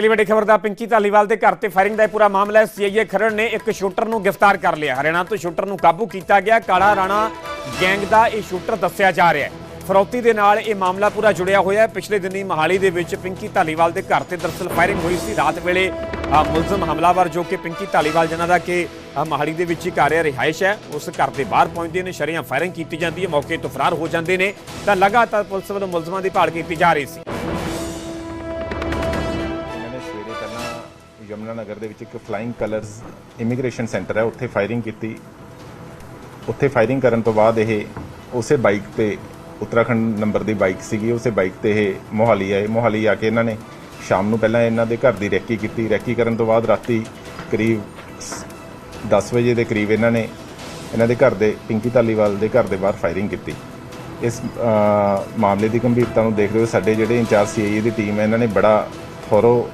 ਅਗਲੀ ਵੱਡੀ ਖਬਰ ਦਾ ਪਿੰਕੀ ਧਾਲੀਵਾਲ ਦੇ ਘਰ ਤੇ ਫਾਇਰਿੰਗ ਦਾ ਇਹ ਪੂਰਾ ਮਾਮਲਾ ਹੈ। ਸੀਆਈਏ ਖਰੜ ਨੇ ਇੱਕ ਸ਼ੂਟਰ ਨੂੰ ਗ੍ਰਿਫਤਾਰ ਕਰ ਲਿਆ। ਹਰਿਆਣਾ ਤੋਂ ਸ਼ੂਟਰ ਨੂੰ ਕਾਬੂ ਕੀਤਾ ਗਿਆ। ਕਾਲਾ ਰਾਣਾ ਗੈਂਗ ਦਾ ਇਹ ਸ਼ੂਟਰ ਦੱਸਿਆ ਜਾ ਰਿਹਾ ਹੈ। ਫਰੌਤੀ ਦੇ ਨਾਲ ਇਹ ਮਾਮਲਾ ਪੂਰਾ ਜੁੜਿਆ ਹੋਇਆ ਹੈ। ਪਿਛਲੇ ਦਿਨੀ ਮਹਾਲੀ ਦੇ ਵਿੱਚ ਪਿੰਕੀ ਧਾਲੀਵਾਲ ਦੇ ਘਰ ਤੇ ਦਰਸਲ ਫਾਇਰਿੰਗ ਹੋਈ ਸੀ। ਰਾਤ ਵੇਲੇ ਮੁਲਜ਼ਮ ਹਮਲਾਵਰ ਜੋ ਕਿ ਪਿੰਕੀ ਧਾਲੀਵਾਲ ਜਿਨ੍ਹਾਂ ਦਾ ਕਿ ਅ, ਮਹਾਲੀ ਦੇ ਵਿੱਚ ਹੀ ਘਰ ਹੈ ਰਿਹਾਇਸ਼ ਹੈ ਉਸ ਘਰ ਦੇ ਬਾਹਰ ਪਹੁੰਚਦੇ ਨੇ। ਸ਼ਰੀਆਂ ਫਾਇਰਿੰਗ ਕੀਤੀ ਜਾਂਦੀ ਹੈ। ਮੌਕੇ ਤੋਂ ਫਰਾਰ ਹੋ ਜਾਂਦੇ ਨੇ। ਤਾਂ ਲਗਾਤਾਰ ਪੁਲਿਸ ਵੱਲੋਂ ਮੁਲਜ਼ਮਾਂ ਦੀ ਭਾਲ ਕੀਤੀ ਜਾ ਰਹੀ ਸੀ। ਯਮਨਾ ਨਗਰ ਦੇ ਵਿੱਚ ਇੱਕ ਫਲਾਈਂਗ ਕਲਰਸ ਇਮੀਗ੍ਰੇਸ਼ਨ ਸੈਂਟਰ ਹੈ, ਉੱਥੇ ਫਾਇਰਿੰਗ ਕੀਤੀ। ਉੱਥੇ ਫਾਇਰਿੰਗ ਕਰਨ ਤੋਂ ਬਾਅਦ ਇਹ ਉਸੇ ਬਾਈਕ ਤੇ ਉੱਤਰਾਖੰਡ ਨੰਬਰ ਦੀ ਬਾਈਕ ਸੀਗੀ, ਉਸੇ ਬਾਈਕ ਤੇ ਇਹ ਮੋਹਾਲੀ ਆਏ। ਮੋਹਾਲੀ ਆ ਕੇ ਇਹਨਾਂ ਨੇ ਸ਼ਾਮ ਨੂੰ ਪਹਿਲਾਂ ਇਹਨਾਂ ਦੇ ਘਰ ਦੀ ਰੈਕੀ ਕੀਤੀ। ਰੈਕੀ ਕਰਨ ਤੋਂ ਬਾਅਦ ਰਾਤੀ ਕਰੀਬ 10 ਵਜੇ ਦੇ ਕਰੀਬ ਇਹਨਾਂ ਨੇ ਇਹਨਾਂ ਦੇ ਘਰ ਦੇ, ਪਿੰਕੀ ਧਾਲੀਵਾਲ ਦੇ ਘਰ ਦੇ ਬਾਹਰ ਫਾਇਰਿੰਗ ਕੀਤੀ। ਇਸ ਮਾਮਲੇ ਦੀ ਗੰਭੀਰਤਾ ਨੂੰ ਦੇਖਦੇ ਹੋਏ ਸਾਡੇ ਜਿਹੜੇ ਇੰਚਾਰਜ ਸੀਆਈਏ ਦੀ ਟੀਮ ਹੈ, ਇਹਨਾਂ ਨੇ ਬੜਾ ਥੋਰੋ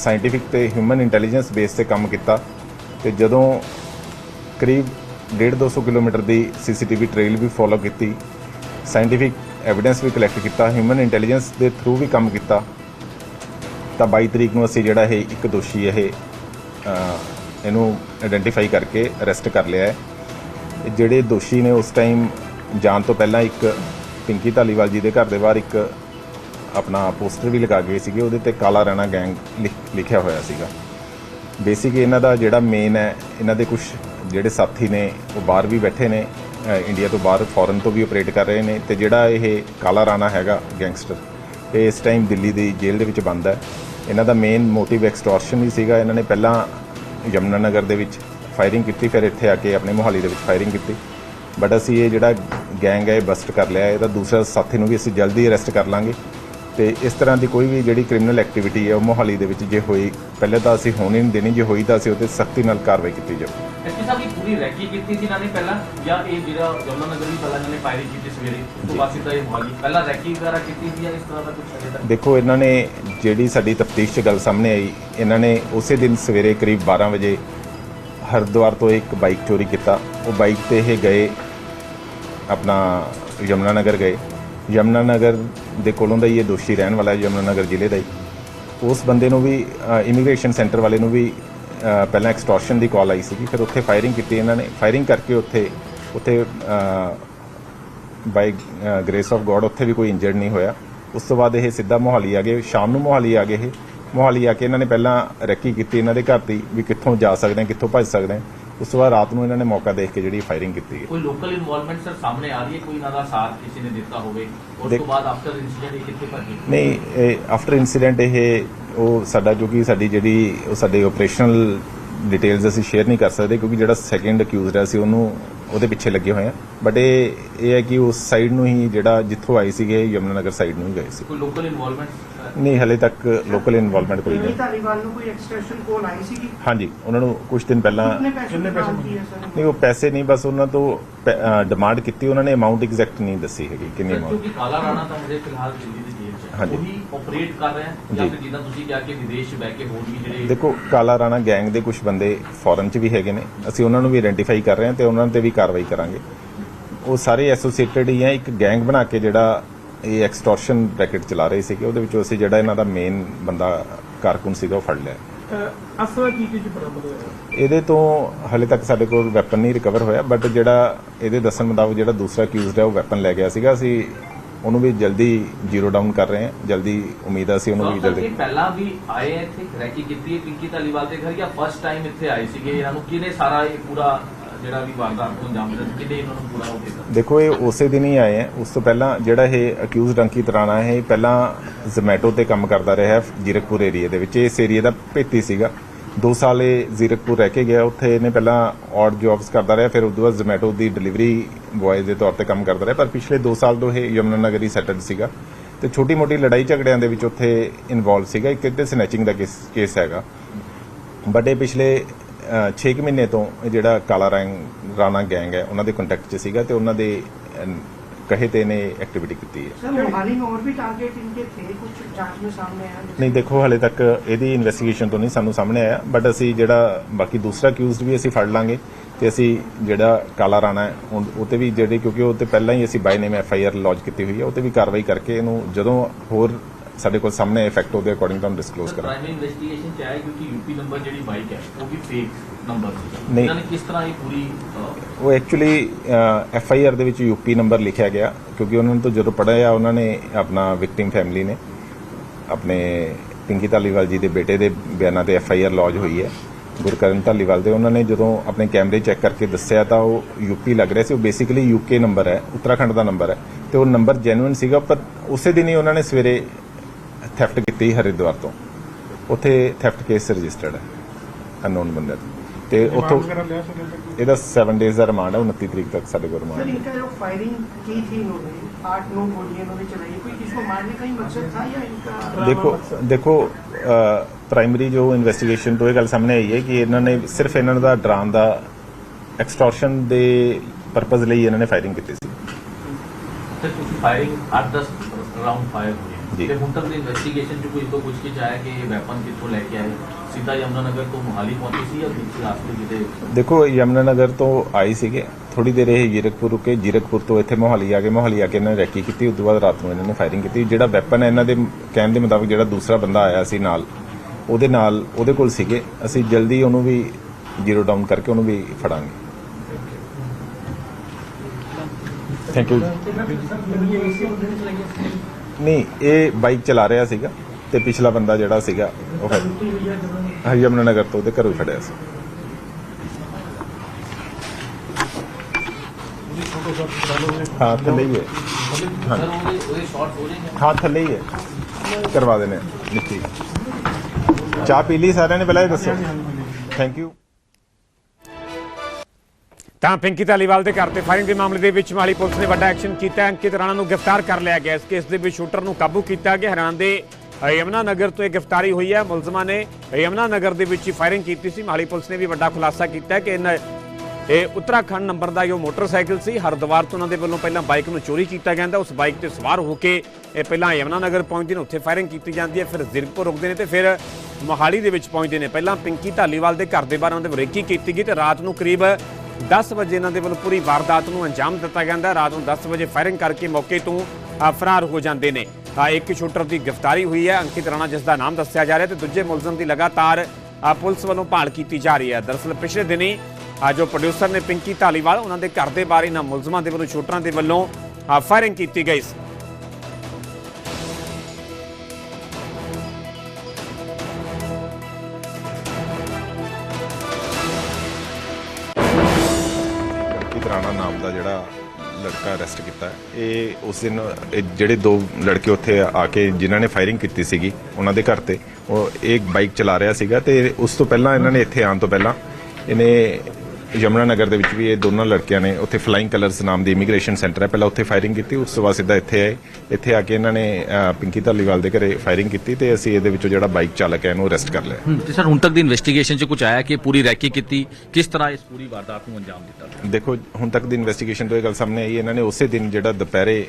ਸਾਇੰਟੀਫਿਕ ਤੇ ਹਿਊਮਨ ਇੰਟੈਲੀਜੈਂਸ ਬੇਸ ਤੇ ਕੰਮ ਕੀਤਾ ਤੇ ਜਦੋਂ ਕਰੀਬ 1.5 ਕਿਲੋਮੀਟਰ ਦੀ ਸੀਸੀਟੀਵੀ ਟ੍ਰੇਲ ਵੀ ਫੋਲੋ ਕੀਤੀ ਸਾਇੰਟੀਫਿਕ ਐਵੀਡੈਂਸ ਵੀ ਕਲੈਕਟ ਕੀਤਾ ਹਿਊਮਨ ਇੰਟੈਲੀਜੈਂਸ ਦੇ ਥਰੂ ਵੀ ਕੰਮ ਕੀਤਾ, ਤਾਂ 22 ਤਰੀਕ ਨੂੰ ਅਸੀਂ ਜਿਹੜਾ ਇਹ ਇੱਕ ਦੋਸ਼ੀ ਇਹ ਇਹਨੂੰ ਆਇਡੈਂਟੀਫਾਈ ਕਰਕੇ ਅਰੈਸਟ ਕਰ ਲਿਆ ਹੈ। ਜਿਹੜੇ ਦੋਸ਼ੀ ਨੇ ਉਸ ਟਾਈਮ ਜਾਣ ਤੋਂ ਪਹਿਲਾਂ ਇੱਕ ਪਿੰਕੀ ਧਾਲੀਵਾਲ ਜੀ ਦੇ ਘਰ ਦੇ ਬਾਹਰ ਇੱਕ ਆਪਣਾ ਪੋਸਟਰ ਵੀ ਲਗਾ ਗਏ ਸੀਗੇ, ਉਹਦੇ ਤੇ ਕਾਲਾ ਰਾਣਾ ਗੈਂਗ ਲਿਖ- ਲਿਖਿਆ ਹੋਇਆ ਸੀਗਾ। ਬੇਸਿਕ ਇਹਨਾਂ ਦਾ ਜਿਹੜਾ ਮੇਨ ਹੈ, ਇਹਨਾਂ ਦੇ ਕੁਝ ਜਿਹੜੇ ਸਾਥੀ ਨੇ, ਉਹ ਬਾਹਰ ਵੀ ਬੈਠੇ ਨੇ ਇੰਡੀਆ ਤੋਂ ਬਾਹਰ ਫੋਰਨ ਤੋਂ ਵੀ ਆਪਰੇਟ ਕਰ ਰਹੇ ਨੇ ਤੇ ਜਿਹੜਾ ਇਹ ਕਾਲਾ ਰਾਣਾ ਹੈਗਾ ਗੈਂਗਸਟਰ ਇਹ ਇਸ ਟਾਈਮ ਦਿੱਲੀ ਦੀ ਜੇਲ੍ਹ ਦੇ ਵਿੱਚ ਬੰਦ ਹੈ। ਇਹਨਾਂ ਦਾ ਮੇਨ ਮੋਟਿਵ ਐਕਸਟੋਰਸ਼ਨ ਹੀ ਸੀਗਾ, ਇਹਨਾਂ ਨੇ ਪਹਿਲਾਂ ਯਮਨਾ ਨਗਰ ਦੇ ਵਿੱਚ ਫਾਇਰਿੰਗ ਕੀਤੀ, ਫਿਰ ਇੱਥੇ ਆ ਕੇ ਆਪਣੇ ਮੋਹਾਲੀ ਦੇ ਵਿੱਚ ਫਾਇਰਿੰਗ ਕੀਤੀ। ਬਟ ਅਸੀਂ ਇਹ ਜਿਹੜਾ ਗੈਂਗ ਹੈ, ਇਹ ਬਸਟ ਕਰ ਲਿਆ, ਇਹਦਾ ਦੂਸਰਾ ਸਾਥੀ ਨੂੰ ਵੀ ਅਸੀਂ ਜਲਦੀ ਅਰੈਸਟ ਕਰ ਲਾਂਗੇ। ਤੇ ਇਸ ਤਰ੍ਹਾਂ ਦੀ ਕੋਈ ਵੀ ਜਿਹੜੀ ਕ੍ਰਿਮੀਨਲ ਐਕਟੀਵਿਟੀ ਹੈ ਉਹ ਮੋਹਾਲੀ ਦੇ ਵਿੱਚ ਜੇ ਹੋਈ ਪਹਿਲੇ ਤਾਂ ਅਸੀਂ ਹੋਣ ਹੀ ਨਹੀਂ ਦੇਣੀ ਜੇ ਹੋਈ ਤਾਂ ਅਸੀਂ ਉਹਤੇ ਸਖਤੀ ਨਾਲ ਕਾਰਵਾਈ ਕੀਤੀ ਜਾਵੇ ਐਸਪੀ ਸਾਹਿਬ ਇਹ ਪੂਰੀ ਰੈਕੀ ਕੀਤੀ ਸੀ ਇਹਨਾਂ ਨੇ ਪਹਿਲਾਂ ਜਾਂ ਇਹ ਜਿਹੜਾ ਜਮਨਾ ਨਗਰ ਵੀ ਪਹਿਲਾਂ ਇਹਨਾਂ ਨੇ ਫਾਇਰਿੰਗ ਕੀਤੀ ਸਵੇਰੇ ਤੋਂ ਬਾਅਦ ਸਿੱਧਾ ਇਹ ਮੋਹਾਲੀ ਪਹਿਲਾਂ ਰੈਕੀ ਵਗੈਰਾ ਕੀਤੀ ਸੀ ਜਾਂ ਇਸ ਤਰ੍ਹਾਂ ਦਾ ਕੁਝ ਅਜੇ ਤੱਕ? ਦੇਖੋ ਇਹਨਾਂ ਨੇ ਜਿਹੜੀ ਸਾਡੀ ਤਫਤੀਸ਼ 'ਚ ਗੱਲ ਸਾਹਮਣੇ ਆਈ ਇਹਨਾਂ ਨੇ ਉਸੇ ਦਿਨ ਸਵੇਰੇ ਕਰੀਬ 12 ਵਜੇ ਹਰਿਦੁਆਰ ਤੋਂ ਇੱਕ ਬਾਈਕ ਚੋਰੀ ਕੀਤਾ। ਉਹ ਬਾਈਕ ਤੇ ਇਹ ਗਏ ਆਪਣਾ ਯਮਨਾ ਨਗਰ ਗਏ। ਯਮਨਾ ਨਗਰ ਦੇ ਕੋਲੋਂ ਦਾ ਹੀ ਇਹ ਦੋਸ਼ੀ ਰਹਿਣ ਵਾਲਾ ਹੈ ਯਮਨਾ ਨਗਰ ਜ਼ਿਲ੍ਹੇ ਦਾ ਹੀ। ਉਸ ਬੰਦੇ ਨੂੰ ਵੀ ਇਮੀਗ੍ਰੇਸ਼ਨ ਸੈਂਟਰ ਵਾਲੇ ਨੂੰ ਵੀ ਪਹਿਲਾਂ ਐਕਸਟੋਰਸ਼ਨ ਦੀ ਕਾਲ ਆਈ ਸੀਗੀ, ਫਿਰ ਉੱਥੇ ਫਾਇਰਿੰਗ ਕੀਤੀ ਇਹਨਾਂ ਨੇ। ਫਾਇਰਿੰਗ ਕਰਕੇ ਉੱਥੇ ਉੱਥੇ ਬਾਈ ਗ੍ਰੇਸ ਆਫ ਗੋਡ ਉੱਥੇ ਵੀ ਕੋਈ ਇੰਜਰਡ ਨਹੀਂ ਹੋਇਆ। ਉਸ ਤੋਂ ਬਾਅਦ ਇਹ ਸਿੱਧਾ ਮੋਹਾਲੀ ਆ ਗਏ, ਸ਼ਾਮ ਨੂੰ ਮੋਹਾਲੀ ਆ ਗਏ ਇਹ। ਮੋਹਾਲੀ ਆ ਕੇ ਇਹਨਾਂ ਨੇ ਪਹਿਲਾਂ ਰੈਕੀ ਕੀਤੀ ਇਹਨਾਂ ਦੇ ਘਰ ਦੀ, ਵੀ ਕਿੱਥੋਂ ਜਾ ਸਕਦੇ ਆ ਕਿੱਥੋਂ ਭੱਜ ਸਕਦੇ ਆ ਉਸ ਤੋਂ ਬਾਅਦ ਰਾਤ ਨੂੰ ਇਹਨਾਂ ਨੇ ਮੌਕਾ ਦੇਖ ਕੇ ਜਿਹੜੀ ਫਾਇਰਿੰਗ ਕੀਤੀ ਹੈ। ਕੋਈ ਲੋਕਲ ਇਨਵੋਲਵਮੈਂਟ ਸਰ ਸਾਹਮਣੇ ਆ ਰਹੀ ਹੈ? ਕੋਈ ਇਹਨਾਂ ਦਾ ਸਾਥ ਕਿਸੇ ਨੇ ਦਿੱਤਾ ਹੋਵੇ? ਉਸ ਤੋਂ ਬਾਅਦ ਆਫਟਰ ਇਨਸੀਡੈਂਟ ਇਹ ਕਿੱਥੇ ਭੱਜੇ ਨਹੀਂ ਆਫਟਰ ਇਨਸੀਡੈਂਟ ਇਹ ਉਹ ਸਾਡਾ ਜੋ ਕਿ ਸਾਡੀ ਜਿਹੜੀ ਉਹ ਸਾਡੇ ਆਪਰੇਸ਼ਨਲ ਡਿਟੇਲਸ ਅਸੀਂ ਸ਼ੇਅਰ ਨਹੀਂ ਕਰ ਸਕਦੇ ਕਿਉਂਕਿ ਜਿਹੜਾ ਸੈਕੰਡ ਅਕਿਊਜ਼ਡ ਹੈ ਅਸੀਂ ਉਹਨੂੰ ਉਹਦੇ ਪਿੱਛੇ ਲੱਗੇ ਹੋਏ ਆ। ਬਟ ਇਹ ਇਹ ਹੈ ਕਿ ਉਸ ਸਾਈਡ ਨੂੰ ਹੀ ਜਿਹੜਾ ਜਿੱਥੋਂ ਆਏ ਸੀਗੇ ਯਮਨਾ ਨਗਰ ਸਾਈਡ ਨੂੰ ਹੀ ਗਏ ਸੀ। ਕੋਈ ਲੋਕਲ ਇਨਵੋਲਵਮੈਂਟ ਨਹੀਂ ਹਲੇ ਤੱਕ ਲੋਕਲ ਇਨਵੋਲਵਮੈਂਟ ਕੋਈ ਨਹੀਂ। ਧਾਲੀਵਾਲ ਨੂੰ ਕੋਈ ਐਕਸਟ੍ਰੈਸ਼ਨ ਕੋਲ ਆਈ ਸੀਗੀ? ਹਾਂਜੀ ਉਹਨਾਂ ਨੂੰ ਕੁਝ ਦਿਨ ਪਹਿਲਾਂ ਕਿੰਨੇ ਪੈਸੇ ਸਰ? ਨਹੀਂ ਉਹ ਪੈਸੇ ਨਹੀਂ ਬਸ ਉਹਨਾਂ ਤੋਂ ਡਿਮਾਂਡ ਕੀਤੀ ਉਹਨਾਂ ਨੇ ਅਮਾਉਂਟ ਐਗਜ਼ੈਕਟ ਨਹੀਂ ਦੱਸੀ ਹੈਗੀ ਕਿੰਨੀ ਅਮਾਉਂਟ ਕਿਉਂਕਿ ਕਾਲਾ ਰਾਣਾ ਤਾਂ ਮੇਰੇ ਫਿਲਹਾਲ ਦਿੱਲੀ ਦੀ ਜੇਲ੍ਹ 'ਚ ਹੈ। ਹਾਂਜੀ। ਉਹੀ ਆਪਰੇਟ ਕਰ ਰਹੇ ਹੈ ਜਾਂ। ਫਿਰ ਜਿੱਦਾਂ ਤੁਸੀਂ ਕਿਹਾ ਕਿ ਵਿਦੇਸ਼ 'ਚ ਬਹਿ ਕੇ ਹੋਰ ਵੀ ਜਿਹੜੇ ਦੇਖੋ ਕਾਲਾ ਰਾਣਾ ਗੈਂਗ ਦੇ ਕੁਝ ਬੰਦੇ ਫੋਰਨ ਚ ਵੀ ਹੈਗੇ ਨੇ। ਅਸੀਂ ਉਹਨਾਂ ਨੂੰ ਵੀ ਆਇਡੈਂਟੀਫਾਈ ਕਰ ਰਹੇ ਹਾਂ ਤੇ ਉਹਨਾਂ ਤੇ ਵੀ ਕਾਰਵਾਈ ਕਰਾਂਗੇ। ਉਹ ਸਾਰੇ ਐਸੋਸੀਏਟਡ ਹੀ ਹੈ ਇੱਕ ਗੈਂਗ ਬਣਾ ਕੇ ਜਿਹੜਾ ਇਹ ਐਕਸਟੋਰਸ਼ਨ ਰੈਕਟ ਚਲਾ ਰਹੇ ਸੀਗੇ ਉਹਦੇ ਵਿੱਚੋਂ ਅਸੀਂ ਜਿਹੜਾ ਇਹਨਾਂ ਦਾ ਮੇਨ ਬੰਦਾ ਕਾਰਕੁਨ ਸੀਗਾ ਉਹ ਫੜ ਲਿਆ। ਅਸਲ ਕੀ ਚੀਜ਼ ਬਰਾਮਦ ਹੋਇਆ? ਇਹਦੇ ਤੋਂ ਹਲੇ ਤੱਕ ਸਾਡੇ ਕੋਲ ਵੈਪਨ ਨਹੀਂ ਰਿਕਵਰ ਹੋਇਆ ਬਟ ਜਿਹੜਾ ਇਹਦੇ ਦੱਸਣ ਮੁਤਾਬਕ ਜਿਹੜਾ ਦੂਸਰਾ ਅਕਿਊਜ਼ਡ ਹੈ ਉਹ ਵੈਪਨ ਲੈ ਗਿਆ ਸੀਗਾ। ਅਸੀਂ ਉਹਨੂੰ ਵੀ ਜਲਦੀ ਜ਼ੀਰੋ ਡਾਊਨ ਕਰ ਰਹੇ ਹਾਂ। ਜਲਦੀ ਉਮੀਦ ਹੈ ਅਸੀਂ ਉਹਨੂੰ ਵੀ ਜਲਦੀ ਪਹਿਲਾਂ ਵੀ ਆਏ ਇੱਥੇ ਰੈਕੀ ਕੀਤੀ ਹੈ ਪਿੰਕੀ ਧਾਲੀਵਾਲ ਦੇ ਘਰ ਜਾਂ ਫਸਟ ਟਾਈਮ ਇੱਥੇ ਆਏ ਸੀਗੇ? ਇਹਨਾਂ ਨੂੰ ਕਿਹਨੇ ਸਾਰਾ ਇਹ ਪੂਰਾ ਜਿਹੜਾ ਵੀ ਵਾਰਦਾਤ ਨੂੰ ਅੰਜਾਮ ਦਿੱਤਾ ਕਿਹਨੇ ਇਹਨਾਂ ਨੂੰ ਪੂਰਾ ਉਹ ਕੀਤਾ ਦੇਖੋ, ਇਹ ਉਸੇ ਦਿਨ ਹੀ ਆਏ ਹੈ। ਉਸ ਤੋਂ ਪਹਿਲਾਂ ਜਿਹੜਾ ਇਹ ਅਕਿਊਜ਼ਡ ਅੰਕੀ ਤਰਾਣਾ ਹੈ, ਇਹ ਪਹਿਲਾਂ ਜ਼ੋਮੈਟੋ ਤੇ ਕੰਮ ਕਰਦਾ ਰਿਹਾ ਜੀਰਕਪੁਰ ਏਰੀਆ ਦੇ ਵਿੱਚ। ਇਸ ਏਰੀਆ ਦਾ ਭੇਤੀ ਸੀਗਾ। 2 ਸਾਲ ਇਹ ਜ਼ੀਰਕਪੁਰ ਰਹਿ ਕੇ ਗਿਆ। ਉੱਥੇ ਇਹਨੇ ਪਹਿਲਾਂ ਆਡ ਜੌਬਸ ਕਰਦਾ ਰਿਹਾ, ਫਿਰ ਉਦੋਂ ਬਾਅਦ ਜ਼ੋਮੈਟੋ ਦੀ ਡਿਲੀਵਰੀ ਬॉय ਦੇ ਤੌਰ ਤੇ ਕੰਮ ਕਰਦਾ ਰਿਹਾ। ਪਰ ਪਿਛਲੇ 2 ਸਾਲ ਤੋਂ ਇਹ ਯਮਨਾ ਨਗਰ ਹੀ ਸੈਟਲਡ ਸੀਗਾ ਤੇ ਛੋਟੀ ਮੋਟੀ ਲੜਾਈ ਝਗੜਿਆਂ ਦੇ ਵਿੱਚ ਉੱਥੇ ਇਨਵੋਲਵ ਸੀਗਾ। ਇੱਕ ਤੇ ਸਨੈਚਿੰਗ ਦਾ ਕੇਸ ਕੇਸ ਹੈਗਾ। ਬਟ ਇਹ ਪਿਛਲੇ ਛੇ ਕੁ ਮਹੀਨੇ ਤੋਂ ਇਹ ਜਿਹੜਾ ਕਾਲਾ ਰੰਗ ਰਾਣਾ ਗੈਂਗ ਹੈ ਉਹਨਾਂ ਦੇ ਕੰਟੈਕਟ 'ਚ ਸੀਗਾ ਤੇ ਉਹਨਾਂ ਦੇ ਕਹੇ ਤੇ ਨੇ ਐਕਟੀਵਿਟੀ ਕੀਤੀ ਹੈ। ਸਰ ਮੋਹਾਲੀ ਨੂੰ ਹੋਰ ਵੀ ਟਾਰਗੇਟ ਇਨਕੇ ਥੇ ਕੁਝ ਜਾਂਚ ਮੇ ਸਾਹਮਣੇ ਆਇਆ ਨਹੀਂ ਦੇਖੋ ਹਾਲੇ ਤੱਕ ਇਹਦੀ ਇਨਵੈਸਟੀਗੇਸ਼ਨ ਤੋਂ ਨਹੀਂ ਸਾਨੂੰ ਸਾਹਮਣੇ ਆਇਆ ਬਟ ਅਸੀਂ ਜਿਹੜਾ ਬਾਕੀ ਦੂਸਰਾ ਅਕਿਊਜ਼ਡ ਵੀ ਅਸੀਂ ਫੜ ਲਾਂਗੇ ਤੇ ਅਸੀਂ ਜਿਹੜਾ ਕਾਲਾ ਰਾਣਾ ਹੈ ਉਹ ਤੇ ਵੀ ਜਿਹੜੇ ਕਿਉਂਕਿ ਉਹ ਤੇ ਪਹਿਲਾਂ ਹੀ ਅਸੀਂ by name F I R launch ਕੀਤੀ ਹੋਈ ਹੈ ਉਹ ਤੇ ਵੀ ਕਾਰਵਾਈ ਕਰਕੇ ਇਹਨੂੰ ਜਦੋਂ ਹੋਰ ਸਾਡੇ ਕੋਲ ਸਾਹਮਣੇ ਇਫੈਕਟ ਉਹਦੇ ਅਕੋਰਡਿੰਗ ਤੁਹਾਨੂੰ ਡਿਸਕਲੋਜ਼ ਕਰਾਂਗੇ। ਪ੍ਰਾਇਮਰੀ ਇਨਵੈਸਟੀਗੇਸ਼ਨ ਚ ਆਇਆ ਕਿਉਂਕਿ ਯੂਪੀ ਨੰਬਰ ਜਿਹੜੀ ਬਾਈਕ ਹੈ ਉਹ ਵੀ ਫੇਕ ਨੰਬਰ ਸੀ। ਨਹੀਂ। ਇਹਨਾਂ ਨੇ ਕਿਸ ਤਰ੍ਹਾਂ ਇਹ ਪੂਰੀ ਉਹ ਐਕਚੁਅਲੀ ਐਫ ਆਈ ਆਰ ਦੇ ਵਿੱਚ ਯੂਪੀ ਨੰਬਰ ਲਿਖਿਆ ਗਿਆ ਕਿਉਂਕਿ ਉਹਨਾਂ ਨੂੰ ਤੋਂ ਜਦੋਂ ਪੜਿਆ ਉਹਨਾਂ ਨੇ ਆਪਣਾ ਵਿਕਟਿਮ ਫੈਮਿਲੀ ਨੇ ਆਪਣੇ ਪਿੰਕੀ ਧਾਲੀਵਾਲ ਜੀ ਦੇ ਬੇਟੇ ਦੇ ਬਿਆਨਾਂ ਤੇ ਐਫ ਆਈ ਆਰ ਲੌਜ ਹੋਈ ਹੈ ਗੁਰਕਰਨ ਧਾਲੀਵਾਲ ਦੇ। ਉਹਨਾਂ ਨੇ ਜਦੋਂ ਆਪਣੇ ਕੈਮਰੇ ਚੈੱਕ ਕਰਕੇ ਦੱਸਿਆ ਤਾਂ ਉਹ ਯੂਪੀ ਲੱਗ ਰਿਹਾ ਸੀ। ਉਹ ਬੇਸਿਕਲੀ ਯੂਕੇ ਨੰਬਰ ਹੈ ਉੱਤਰਾਖੰਡ ਦਾ ਨੰਬਰ ਹੈ। ਤੇ ਉਹ ਨੰਬਰ ਜੈਨੂਇਨ ਸੀਗਾ ਪਰ ਉਸੇ ਦਿਨ ਹੀ ਉਹਨਾਂ ਨੇ ਸਵੇਰੇ ਥੈਫਟ ਕੀਤੀ ਹਰਿਦੁਆਰ ਤੋਂ ਉੱਥੇ ਥੈਫਟ ਕੇਸ ਰਜਿਸਟਰਡ ਹੈ ਅਨਨੋਨ ਬੰਦੇ ਦਾ। ਤੇ ਉੱਥੋਂ ਇਹਦਾ 7 ਡੇਜ਼ ਦਾ ਰਿਮਾਂਡ ਹੈ 29 ਤਰੀਕ ਤੱਕ ਸਾਡੇ ਕੋਲ सर ਰਿਮਾਂਡ इनका जो फायरिंग की थी इन्होंने आठ नौ गोलियां इन्होंने चलाई कोई इसको मारने का ही मकसद था या इनका ਦੇਖੋ ਦੇਖੋ ਪ੍ਰਾਇਮਰੀ ਜੋ ਇਨਵੈਸਟੀਗੇਸ਼ਨ ਤੋਂ ਇਹ ਗੱਲ ਸਾਹਮਣੇ ਆਈ ਹੈ ਕਿ ਇਹਨਾਂ ਨੇ ਸਿਰਫ ਇਹਨਾਂ ਦਾ ਡਰਾਉਣ ਦਾ ਐਕਸਟੋਰਸ਼ਨ ਦੇ ਪਰਪਸ ਲਈ ਇਹਨਾਂ ਨੇ ਫਾਇਰਿੰਗ ਕੀਤੀ ਸੀ ਤੇ ਕੁਝ ਫਾਇਰਿੰਗ 8-10 ਰਾਉਂਡ ਫਾਇਰ ਜੀ। ਹੋਏ ਤੇ ਹੁਣ ਤੱਕ ਦੀ ਇਨਵੈਸਟੀਗੇਸ਼ਨ ਚ ਕੋਈ ਤੋਂ ਕੁਝ ਕੀ ਆਇਆ ਕਿ ਇਹ ਵੈਪਨ ਕਿੱਥੋਂ ਲੈ ਕੇ ਆਏ? ਸਿੱਧਾ ਯਮੁਨਾਨਗਰ ਤੋਂ ਮੁਹਾਲੀ ਪਹੁੰਚੇ ਸੀ ਜਾਂ ਦੂਸਰੇ ਰਾਸਤੇ ਕਿਤੇ? ਦੇਖੋ ਯਮਨਾ ਨਗਰ ਤੋਂ ਆਏ ਸੀਗੇ। ਥੋੜੀ ਦੇਰ ਇਹ ਜੀਰਕਪੁਰ ਰੁਕੇ। ਜੀਰਕਪੁਰ ਤੋਂ ਇੱਥੇ ਮੋਹਾਲੀ ਆ ਗਏ। ਮੋਹਾਲੀ ਆ ਕੇ ਇਹਨਾਂ ਨੇ ਰੈਕੀ ਕੀਤੀ। ਉਸ ਤੋਂ ਬਾਅਦ ਰਾਤ ਨੂੰ ਇਹਨਾਂ ਨੇ ਫਾਇਰਿੰਗ ਕੀਤੀ। ਜਿਹੜਾ ਵੈਪਨ ਹੈ ਇਹਨਾਂ ਦੇ ਕਹਿਣ ਦੇ ਮੁਤਾਬਕ ਜਿਹੜਾ ਦੂਸਰਾ ਬੰਦਾ ਆਇਆ ਸੀ ਨਾਲ ਉਹਦੇ ਨਾਲ ਉਹਦੇ ਕੋਲ ਸੀਗੇ। ਅਸੀਂ ਜਲਦੀ ਉਹਨੂੰ ਵੀ ਜ਼ੀਰੋ ਡਾਊਨ ਕਰਕੇ ਉਹਨੂੰ ਵੀ ਫੜਾਂਗੇ। ਥੈਂਕ ਯੂ ਨਹੀਂ, ਇਹ ਬਾਈਕ ਚਲਾ ਰਿਹਾ ਸੀਗਾ ਤੇ ਪਿਛਲਾ ਬੰਦਾ ਜਿਹੜਾ ਸੀਗਾ, ਉਹ ਹੈ। ਯਮਨਾ ਨਗਰ ਤੋਂ ਉਹਦੇ ਘਰੋਂ ਫੜਿਆ ਸੀ। ਹਾਂ, ਥੱਲੇ ਹੀ ਹੈ। ਹਾਂ। ਥੱਲੇ ਹੀ ਹੈ। ਕਰਵਾ ਦੇਣੇ ਨਿੱਕੀ ਚਾਹ ਪੀ ਲਈ ਸਾਰਿਆਂ ਨੇ, ਪਹਿਲਾਂ ਇਹ ਦੱਸੋ। ਥੈਂਕ ਯੂ ਤਾਂ ਪਿੰਕੀ ਧਾਲੀਵਾਲ ਦੇ ਘਰ ਤੇ ਫਾਇਰਿੰਗ ਦੇ ਮਾਮਲੇ ਦੇ ਵਿੱਚ ਮਾਲੀ ਪੁਲਿਸ ਨੇ ਵੱਡਾ ਐਕਸ਼ਨ ਕੀਤਾ ਹੈ। ਅੰਕਿਤ ਰਾਣਾ ਨੂੰ ਗ੍ਰਿਫਤਾਰ ਕਰ ਲਿਆ ਗਿਆ। ਇਸ ਕੇਸ ਦੇ ਵਿੱਚ ਸ਼ੂਟਰ ਨੂੰ ਕਾਬੂ ਕੀਤਾ ਗਿਆ। ਹਰਿਆਣਾ ਦੇ ਅ, ਯਮੁਨਾ ਨਗਰ ਤੋਂ ਇਹ ਗ੍ਰਿਫਤਾਰੀ ਹੋਈ ਹੈ। ਮੁਲਜ਼ਮਾਂ ਨੇ ਯਮੁਨਾ ਨਗਰ ਦੇ ਵਿੱਚ ਹੀ ਫਾਇਰਿੰਗ ਕੀਤੀ ਸੀ। ਮਾਲੀ ਪੁਲਿਸ ਨੇ ਵੀ ਵੱਡਾ ਖੁਲਾਸਾ ਕੀਤਾ ਹੈ ਕਿ ਇਹਨਾਂ ਇਹ ਉੱਤਰਾਖੰਡ ਨੰਬਰ ਦਾ ਜੋ ਮੋਟਰਸਾਈਕਲ ਸੀ। ਹਰਿਦੁਆਰ ਤੋਂ ਉਹਨਾਂ ਦੇ ਵੱਲੋਂ ਪਹਿਲਾਂ ਬਾਈਕ ਨੂੰ ਚੋਰੀ ਕੀਤਾ ਜਾਂਦਾ। ਉਸ ਬਾਈਕ ਤੇ ਸਵਾਰ ਹੋ ਕੇ ਇਹ ਪਹਿਲਾਂ ਯਮੁਨਾ ਨਗਰ ਪਹੁੰਚਦੇ ਨੇ। ਉੱਥੇ ਫਾਇਰਿੰਗ ਕੀਤੀ ਜਾਂਦੀ ਹੈ। ਫਿਰ ਜ਼ਿਰਕਪੁਰ ਰੁਕਦੇ ਨੇ ਤੇ ਫਿਰ ਮੋਹਾਲੀ ਦੇ ਵਿੱਚ ਪਹੁੰਚਦੇ ਨੇ। ਪਹਿਲਾਂ ਪਿੰਕੀ ਧਾਲੀਵਾਲ ਦੇ ਘਰ ਦੇ ਬਾਹਰ ਉਹਨਾਂ ਦੇ ਰੇਕੀ ਕੀਤੀ ਗਈ ਤੇ ਰਾਤ ਨੂੰ ਕਰੀਬ 10 ਵਜੇ ਇਹਨਾਂ ਦੇ ਵੱਲੋਂ ਪੂਰੀ ਵਾਰਦਾਤ ਨੂੰ ਅੰਜਾਮ ਦਿੱਤਾ ਜਾਂਦਾ ਰਾਤ ਨੂੰ 10 ਵਜੇ ਫਾਇਰਿੰਗ ਕਰਕੇ ਮੌਕੇ ਤੋਂ ਫਰਾਰ ਹੋ ਜਾਂਦੇ ਨੇ। ਅ, ਇੱਕ ਸ਼ੂਟਰ ਦੀ ਗ੍ਰਿਫਤਾਰੀ ਹੋਈ ਹੈ। ਅੰਕਿਤ ਰਾਣਾ ਜਿਸ ਦਾ ਨਾਮ ਦੱਸਿਆ ਜਾ ਰਿਹਾ ਤੇ ਦੂਜੇ ਮੁਲਜ਼ਮ ਦੀ ਲਗਾਤਾਰ ਪੁਲਿਸ ਵੱਲੋਂ ਭਾਲ ਕੀਤੀ ਜਾ ਰਹੀ ਹੈ। ਦਰਅਸਲ ਪਿਛਲੇ ਦਿਨੀ ਜੋ ਪ੍ਰੋਡਿਊਸਰ ਨੇ ਪਿੰਕੀ ਧਾਲੀਵਾਲ ਉਹਨਾਂ ਦੇ ਘਰ ਦੇ ਬਾਹਰ ਇਹਨਾਂ ਮੁਲਜ਼ਮਾਂ ਦੇ ਵੱਲੋਂ ਸ਼ੂਟਰਾਂ ਦੇ ਵੱਲੋਂ ਫਾਇਰਿੰਗ ਕੀਤੀ ਗਈ ਸੀ। ਲੜਕੀ ਰਾਣਾ ਨਾਮ ਦਾ ਜਿਹੜਾ ਲੜਕਾ ਅਰੈਸਟ ਕੀਤਾ ਇਹ ਉਸ ਦਿਨ, ਇਹ ਜਿਹੜੇ ਦੋ ਲੜਕੇ ਉੱਥੇ ਆ ਕੇ ਜਿਨ੍ਹਾਂ ਨੇ ਫਾਇਰਿੰਗ ਕੀਤੀ ਸੀਗੀ, ਉਹਨਾਂ ਦੇ ਘਰ ਤੇ, ਉਹ ਇੱਕ ਬਾਈਕ ਚਲਾ ਰਿਹਾ ਸੀਗਾ ਤੇ ਉਸ ਤੋਂ ਪਹਿਲਾਂ ਇਹਨਾਂ ਨੇ ਇੱਥੇ ਆਉਣ ਤੋਂ ਪਹਿਲਾਂ ਇਹਨੇ ਯਮੁਨਾ ਨਗਰ ਦੇ ਵਿੱਚ ਵੀ ਇਹ ਦੋਨੋਂ ਲੜਕਿਆਂ ਨੇ ਉੱਥੇ ਫਲਾਈਂਗ ਕਲਰਸ ਨਾਮ ਦੀ ਇਮੀਗ੍ਰੇਸ਼ਨ ਸੈਂਟਰ ਹੈ। ਪਹਿਲਾਂ ਉੱਥੇ ਫਾਇਰਿੰਗ ਕੀਤੀ ਉਸ ਤੋਂ ਬਾਅਦ ਸਿੱਧਾ ਇੱਥੇ ਆਏ। ਇੱਥੇ ਆ ਕੇ ਇਹਨਾਂ ਨੇ ਪਿੰਕੀ ਧਾਲੀਵਾਲ ਦੇ ਘਰੇ ਫਾਇਰਿੰਗ ਕੀਤੀ ਤੇ ਅਸੀਂ ਇਹਦੇ ਵਿੱਚੋਂ ਜਿਹੜਾ ਬਾਈਕ ਚਾਲਕ ਹੈ ਇਹਨੂੰ ਅਰੈਸਟ ਕਰ ਲਿਆ। ਤੇ ਸਰ ਹੁਣ ਤੱਕ ਦੀ ਇਨਵੈਸਟੀਗੇਸ਼ਨ 'ਚ ਕੁਝ ਆਇਆ ਕਿ ਪੂਰੀ ਰੈਕੀ ਕੀਤੀ? ਕਿਸ ਤਰ੍ਹਾਂ ਇਸ ਪੂਰੀ ਵਾਰਦਾਤ ਨੂੰ ਅੰਜਾਮ ਦਿੱਤਾ? ਦੇਖੋ ਹੁਣ ਤੱਕ ਦੀ ਇਨਵੈਸਟੀਗੇਸ਼ਨ ਤੋਂ ਇਹ ਗੱਲ ਸਾਹਮਣੇ ਆਈ ਇਹਨਾਂ ਨੇ ਉਸੇ ਦਿਨ ਜਿਹੜਾ ਦੁਪਹਿਰੇ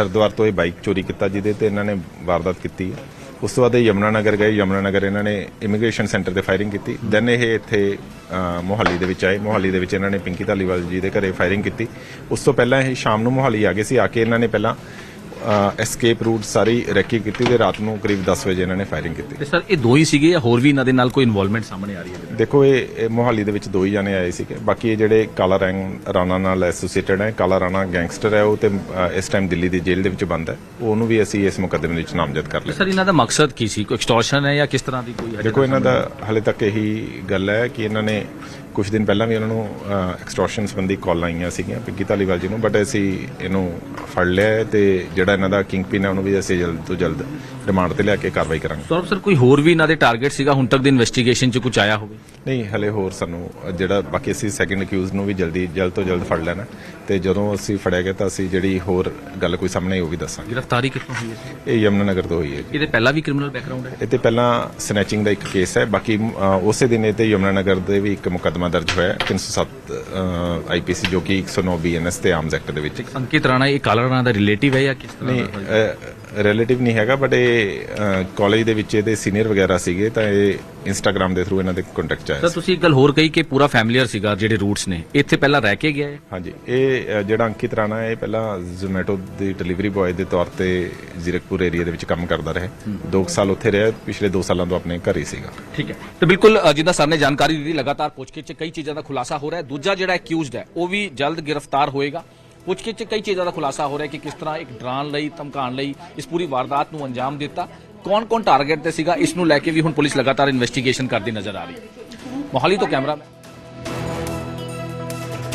ਹਰਿਦੁਆਰ ਤੋਂ ਇਹ ਬਾਈਕ ਚੋਰੀ ਕੀਤਾ ਜਿਹਦੇ ਤੇ ਇਹਨਾਂ ਨੇ ਵਾਰਦਾਤ ਕੀਤੀ ਹੈ। ਉਸ ਤੋਂ ਬਾਅਦ ਇਹ ਯਮੁਨਾ ਨਗਰ ਗਏ, ਯਮੁਨਾ ਨਗਰ ਇਹਨਾਂ ਨੇ ਇਮੀਗ੍ਰੇਸ਼ਨ ਸੈਂਟਰ ਤੇ ਫਾਇਰਿੰਗ ਕੀਤੀ। ਦੈਨ ਇਹ ਇੱਥੇ ਮੋਹਾਲੀ ਦੇ ਵਿੱਚ ਆਏ। ਮੋਹਾਲੀ ਦੇ ਵਿੱਚ ਇਹਨਾਂ ਨੇ ਪਿੰਕੀ ਧਾਲੀਵਾਲ ਜੀ ਦੇ ਘਰੇ ਫਾਇਰਿੰਗ ਕੀਤੀ। ਉਸ ਤੋਂ ਪਹਿਲਾਂ ਇਹ ਸ਼ਾਮ ਨੂੰ ਮੋਹਾਲੀ ਆ ਗਏ ਸੀ। ਆ ਕੇ ਇਹਨਾਂ ਨੇ ਪਹਿਲਾਂ ਐਸਕੇਪ ਰੂਟ ਸਾਰੀ ਰੈਕੀ ਕੀਤੀ ਤੇ ਰਾਤ ਨੂੰ ਕਰੀਬ 10 ਵਜੇ ਇਹਨਾਂ ਨੇ ਫਾਇਰਿੰਗ ਕੀਤੀ। ਤੇ ਸਰ ਇਹ ਦੋ ਹੀ ਸੀਗੇ ਜਾਂ ਹੋਰ ਵੀ ਇਹਨਾਂ ਦੇ ਨਾਲ ਕੋਈ ਇਨਵੋਲਵਮੈਂਟ ਸਾਹਮਣੇ ਆ ਰਹੀ ਹੈ ਦੇਖੋ ਇਹ ਮੋਹਾਲੀ ਦੇ ਵਿੱਚ ਦੋ ਹੀ ਜਾਣੇ ਆਏ ਸੀਗੇ। ਬਾਕੀ ਇਹ ਜਿਹੜੇ ਕਾਲਾ ਰੰਗ ਰਾਣਾ ਨਾਲ ਐਸੋਸੀਏਟਡ ਹੈ ਕਾਲਾ ਰਾਣਾ ਗੈਂਗਸਟਰ ਹੈ ਉਹ ਤੇ ਇਸ ਟਾਈਮ ਦਿੱਲੀ ਦੀ ਜੇਲ੍ਹ ਦੇ ਵਿੱਚ ਬੰਦ ਹੈ। ਉਹਨੂੰ ਵੀ ਅਸੀਂ ਇਸ ਮੁਕੱਦਮੇ ਵਿੱਚ ਨਾਮਜ਼ਦ ਕਰ ਲਿਆ। ਸਰ ਇਹਨਾਂ ਦਾ ਮਕਸਦ ਕੀ ਸੀ? ਕੋਈ ਐਕਸਟੋਰਸ਼ਨ ਹੈ ਜਾਂ ਕਿਸ ਤਰ੍ਹਾਂ ਦੀ ਕੋਈ ਹਜੇ ਦੇਖੋ ਇਹਨਾਂ ਦਾ ਹਾਲੇ ਤੱਕ ਇਹੀ ਗੱਲ ਹੈ ਕਿ ਇਹਨਾਂ ਨੇ ਕੁਝ ਦਿਨ ਪਹਿਲਾਂ ਵੀ ਇਹਨਾਂ ਨੂੰ ਐਕਸਟੋਰਸ਼ਨ ਸੰਬੰਧੀ ਕਾਲ ਆਈਆਂ ਸੀਗੀਆਂ ਪਿੰਕੀ ਧਾਲੀਵਾਲ ਜੀ ਨੂੰ ਬਟ ਅਸੀਂ ਇਹਨੂੰ ਫੜ ਲਿਆ ਤੇ ਜਿਹੜਾ ਇਹਨਾਂ ਦਾ ਕਿੰਗ ਪਿਨ ਹੈ ਉਹਨੂੰ ਵੀ ਅਸੀਂ ਜਲਦ ਤੋਂ ਜਲਦ ਰਿਮਾਂਡ ਤੇ ਲਿਆ ਕੇ ਕਾਰਵਾਈ ਕਰਾਂਗੇ। ਸੌਰਵ ਸਰ ਕੋਈ ਹੋਰ ਵੀ ਇਹਨਾਂ ਦੇ ਟਾਰਗੇਟ ਸੀਗਾ? ਹੁਣ ਤੱਕ ਦੀ ਇਨਵੈਸਟੀਗੇਸ਼ਨ 'ਚ ਕੁਝ ਆਇਆ ਹੋਵੇ? ਨਹੀਂ ਹਲੇ ਹੋਰ ਸਾਨੂੰ ਜਿਹੜਾ ਬਾਕੀ ਅਸੀਂ ਸੈਕੰਡ ਅਕਿਊਜ਼ ਨੂੰ ਵੀ ਜਲਦੀ ਜਲਦ ਤੋਂ ਜਲਦ ਫੜ ਲੈਣਾ। ਤੇ ਜਦੋਂ ਅਸੀਂ ਫੜਿਆ ਗਿਆ ਤਾਂ ਅਸੀਂ ਜਿਹੜੀ ਹੋਰ ਗੱਲ ਕੋਈ ਸਾਹਮਣੇ ਵੀ ਦੱਸਾਂਗੇ। ਗ੍ਰਿਫਤਾਰੀ ਕਿੱਥੋਂ ਹੋਈ ਹੈ? ਇਹ ਯਮਨਾ ਨਗਰ ਤੋਂ ਹੋਈ ਹੈ ਜੀ। ਇਹਦੇ ਪਹਿਲਾਂ ਵੀ ਕ੍ਰਿਮੀਨਲ ਬੈਕਗ੍ਰਾਉਂਡ ਹੈ? ਇਹ ਤੇ ਪਹਿਲਾਂ ਸਨੈਚਿੰਗ ਦਾ ਇੱਕ ਕੇਸ ਹੈ। ਬਾਕੀ ਅ, ਉਸੇ ਦਿਨ ਇਹ ਤੇ ਯਮਨਾ ਨਗਰ ਦੇ ਵੀ ਇੱਕ ਮੁਕੱਦਮਾ ਦਰਜ ਹੋਇਆ ਹੈ, 307 ਆਈਪੀਸੀ ਜੋ ਕਿ 109 ਬੀਐਨਐਸ ਤੇ ਆਰਮਸ ਐਕਟ ਦੇ ਵਿੱਚ। ਅੰਕਿਤ ਰਾਣਾ ਇਹ ਕਾਲਾ ਰਾਣਾ ਦਾ ਰਿਲੇਟਿਵ ਹੈ ਜਾਂ ਕਿਸ ਤਰ੍ਹਾਂ ਨਹੀਂ ਦਾ? ਅ, ਰਿਲੇਟਿਵ ਨਹੀਂ ਹੈਗਾ ਬਟ ਇਹ ਕਾਲਜ ਦੇ ਵਿੱਚ ਇਹਦੇ ਸੀਨੀਅਰ ਵਗੈਰਾ ਸੀਗੇ ਤਾਂ ਇਹ ਇੰਸਟਾਗ੍ਰam ਦੇ ਥਰੂ ਇਹਨਾਂ ਦੇ ਕੰਟੈਕਟ ਚ ਆਇਆ ਸਰ ਤੁਸੀਂ ਇੱਕ ਗੱਲ ਹੋਰ ਕਹੀ ਕਿ ਪੂਰਾ ਫੈਮਿਲੀਅਰ ਸੀਗਾ ਜਿਹੜੇ ਰੂਟਸ ਨੇ। ਇੱਥੇ ਪਹਿਲਾਂ ਰਹਿ ਕੇ ਗਿਆ ਹੈ ਹਾਂਜੀ ਇਹ ਅ, ਜਿਹੜਾ ਅੰਕਿਤ ਰਾਣਾ ਹੈ ਇਹ ਪਹਿਲਾਂ ਜ਼ੋਮੈਟੋ ਦੀ ਡਿਲੀਵਰੀ ਬॉय ਦੇ ਤੌਰ ਤੇ ਜ਼ੀਰਕਪੁਰ ਏਰੀਆ ਦੇ ਵਿੱਚ ਕੰਮ ਕਰਦਾ ਰਿਹਾ। 2 ਸਾਲ ਉੱਥੇ ਰਿਹਾ ਪਿਛਲੇ 2 ਸਾਲਾਂ ਤੋਂ ਆਪਣੇ ਘਰ ਹੀ ਸੀਗਾ। ਠੀਕ ਹੈ। ਤੇ ਬਿਲਕੁਲ ਅ, ਜਿੱਦਾਂ ਸਰ ਨੇ ਜਾਣਕਾਰੀ ਦਿੱਤੀ ਲਗਾਤਾਰ ਪੁੱਛਗਿੱਛ 'ਚ ਕਈ ਚੀਜ਼ਾਂ ਦਾ ਖੁਲਾਸਾ ਹੋ ਰਿਹਾ ਹੈ। ਦੂਜਾ ਜਿਹੜਾ ਅਕਿਊਜ਼ਡ ਹੈ ਉਹ ਵੀ ਜਲਦ ਗ੍ਰਿਫਤਾਰ ਹੋਏਗਾ। ਪੁੱਛਗਿੱਛ 'ਚ ਕਈ ਚੀਜ਼ਾਂ ਦਾ ਖੁਲਾਸਾ ਹੋ ਰਿਹਾ ਕਿ ਕਿਸ ਤਰ੍ਹਾਂ ਇੱਕ ਡਰਾਉਣ ਲਈ, ਧਮਕਾਉਣ ਲਈ ਇਸ ਪੂਰੀ ਵਾਰਦਾਤ ਨੂੰ ਅੰਜਾਮ ਦਿੱਤਾ। ਕੌਣ-ਕੌਣ ਟਾਰਗੇਟ ਤੇ ਸੀਗਾ, ਇਸ ਨੂੰ ਲੈ ਕੇ ਵੀ ਹੁਣ ਪੁਲਿਸ ਲਗਾਤਾਰ ਇਨਵੈਸਟੀਗੇਸ਼ਨ ਕਰਦੀ ਨਜ਼ਰ ਆ ਰਹੀ ਹੈ। ਮੋਹਾਲੀ ਤੋਂ ਕੈਮਰਾਮੈਨ